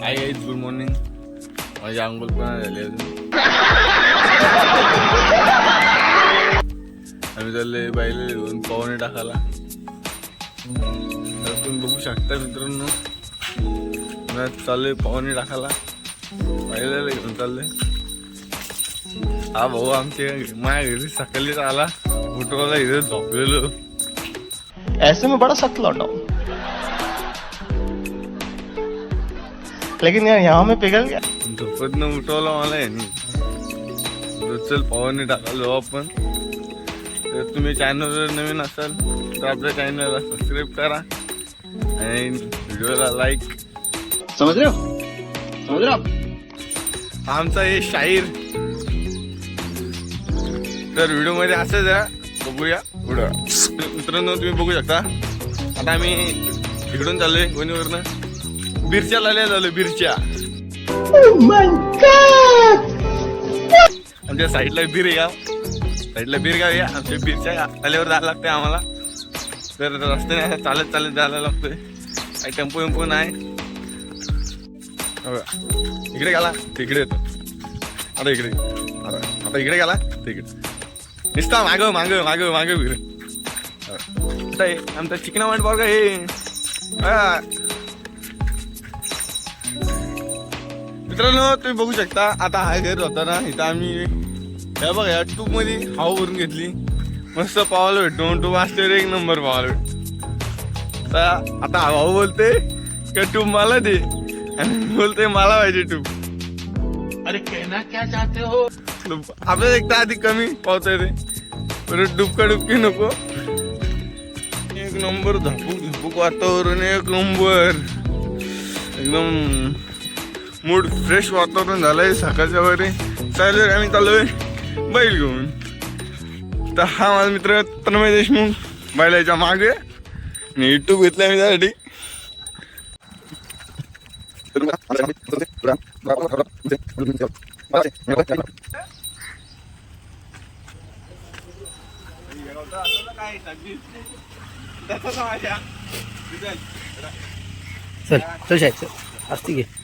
काय आहे good morning माझी आंघोळ पण झाली अजून आम्ही चालले बाईला घेऊन पाहुणे टाकायला तर तुम्ही बघू शकता मित्रांनो मी चाललोय पाहुणे टाकायला बाईला घेऊन चालले हा भाऊ आमच्या माझ्या घरी सकाळीच आला फोटोला इथे झोपलेलो ऐसे में बड़ा सख्त लौटा लेकिन यार यहाँ में पिघल गया। झोपत न उठवला मला यांनी तर चल पावाने टाकालो आपण तर तुम्ही चॅनलवर नवीन असाल तर आपल्या चॅनलला सबस्क्राईब करा। आणि व्हिडिओला लाईक समझ रहे समझ रहे आप? आमचा हे शाहीर तर व्हिडिओमध्ये असंच आहे बघूया पुढं मित्रांनो तुम्ही बघू शकता आता आम्ही इकडून चाललोय वणीवरनं बिरच्या आल्या झालो बिरच्या. आमच्या साईडला बीर गाव साईडला बीर गाव आहे आमच्या बीरच्या आल्यावर जायला लागते आम्हाला. तर रस्त्याने चालत चालत जायला लागतोय. काही टेम्पो वेम्पो नाही. हो? इकडे गेला तिकडे येतो. आता इकडे. आता आता इकडे गेला तिकडे. निसता माग माग माग माग बीर. आमचा चिकना वाट बघा. हे मित्रांनो तुम्ही बघू शकता आता हा घर होता ना इथं आम्ही हे बघा या टूबमध्ये हाव भरून घेतली. मस्त पावायला भेटतो टूब असल्यावर एक नंबर पावायला भेटतो तर आता हा भाऊ बोलते का टूब मला दे? आणि बोलते मला पाहिजे टूब अरे कहना क्या चाहते हो? आपल्याला एक तर आधी कमी पावता येते परत डुबका डुबकी नको. एक नंबर झापूक झुपूक वातावरण एक नंबर एकदम मूड फ्रेश वातावरण झालंय सकाळच्या वगैरे. चालेल आम्ही चाललोय बैल घेऊन. तर हा माझा मित्र तन्मय देशमुख बैलाच्या मागे. आणि युट्यूब घेतला मी त्यासाठी चल चल शायद चल. घे.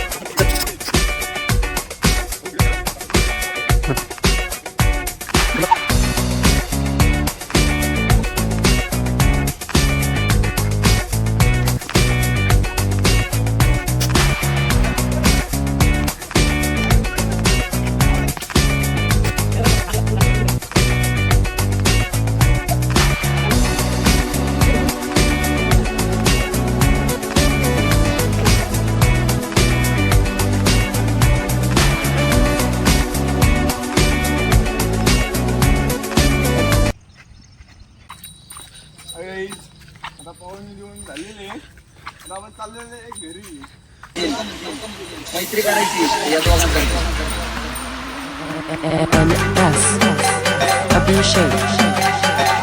आता पाहून घेऊन झालेले आता आपण चाललेले घरी. मैत्री करायची या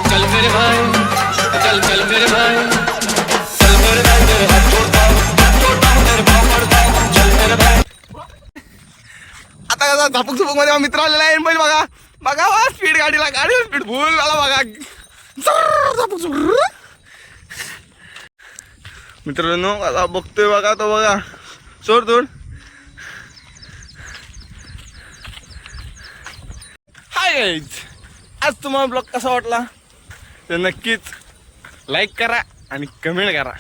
चल मेरे भाई चल चल मेरे भाई। चल मेरे भाई तेरे हाथ छोड़ता हूँ छोड़ता हूँ तेरे पाँव पड़ता हूँ चल मेरे भाई। आता कसा झापूक झुपूकमध्ये मित्र आलेला आहे बैल बघा. बघा स्पीड गाडीला गाडी स्पीड भूल झाला बघा. मित्रांनो आता बघतोय बघा तो बघा. सोड तोड. हाय आज तुम्हाला ब्लॉग कसा वाटला? तर नक्कीच लाईक करा आणि कमेंट करा.